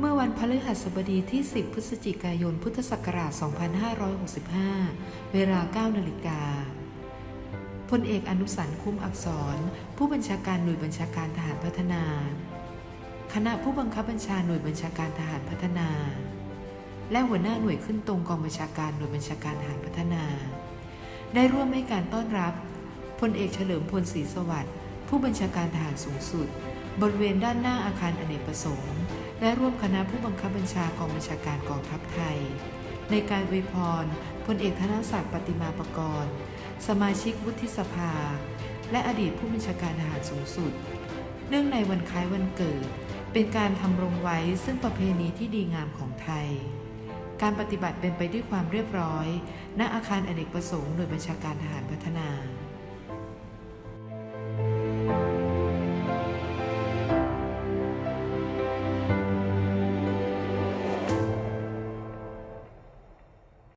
เมื่อวันพฤหัสบดีที่ 10 พฤศจิกายน พุทธศักราช 2565 เวลา 9 นาฬิกาพลเอกอนุสันต์คุ้มอักษร ผู้บัญชาการหน่วยบัญชาการทหารพัฒนา คณะผู้บังคับบัญชาหน่วยบัญชาการทหารพัฒนา และหัวหน้าหน่วยขึ้นตรงกองบัญชาการหน่วยบัญชาการทหารพัฒนา ได้ร่วมให้การต้อนรับพลเอกเฉลิมพลศรีสวัสดิ์ผู้บัญชาการทหารสูงสุด บริเวณด้านหน้าอาคารอเนกประสงค์ และร่วมคณะผู้บังคับบัญชากองบัญชาการกองทัพไทย ในการอวยพรพลเอกธนศักดิ์ปฏิมาประกรณ์ สมาชิกวุฒิสภา และอดีตผู้บัญชาการทหารสูงสุด เนื่องในวันคล้ายวันเกิด เป็นการทำรงไว้ซึ่งประเพณีที่ดีงามของไทย การปฏิบัติเป็นไปด้วยความเรียบร้อย ณอาคารอเนกประสงค์หน่วยบัญชาการทหารพัฒนา